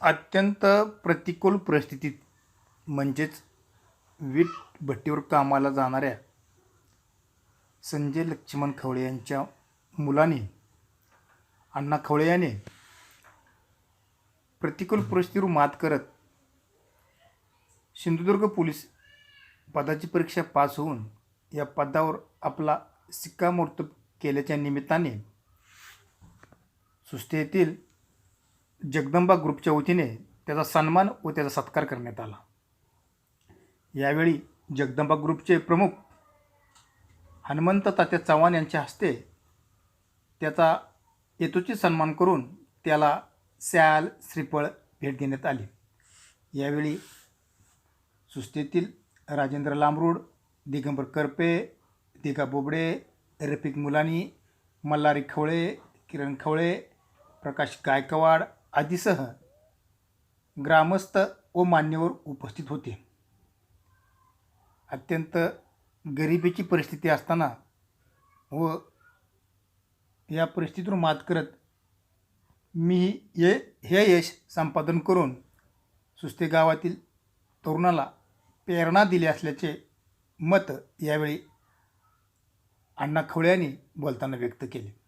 अत्यंत प्रतिकूल परिस्थितीत म्हणजेच वीट भट्टीवर कामाला जाणाऱ्या संजय लक्ष्मण खवळे यांच्या मुलाने अण्णा खवळे याने प्रतिकूल परिस्थितीवर मात करत सिंधुदुर्ग पोलीस पदाची परीक्षा पास होऊन या पदावर आपला शिक्कामोर्तब केल्याच्या निमित्ताने सुस्ते येथील जगदंबा ग्रुपच्या वतीने त्याचा सन्मान व त्याचा सत्कार करण्यात आला. यावेळी जगदंबा ग्रुपचे प्रमुख हनुमंत तात्या चव्हाण यांच्या हस्ते त्याचा यथोचित सन्मान करून त्याला सॅल श्रीफळ भेट देण्यात आली. यावेळी सुस्तीतील राजेंद्र लांबरूड दिगंबर करपे दिगा बोबडे रफिक मुलानी मल्हारी खवळे किरण खवळे प्रकाश गायकवाड आदीसह ग्रामस्थ व मान्यवर उपस्थित होते. अत्यंत गरिबीची परिस्थिती असताना व या परिस्थितीतून मात करत मी ये हे यश संपादन करून सुस्ते गावातील तरुणाला प्रेरणा दिली असल्याचे मत यावेळी अण्णा खवळ्यांनी बोलताना व्यक्त केले.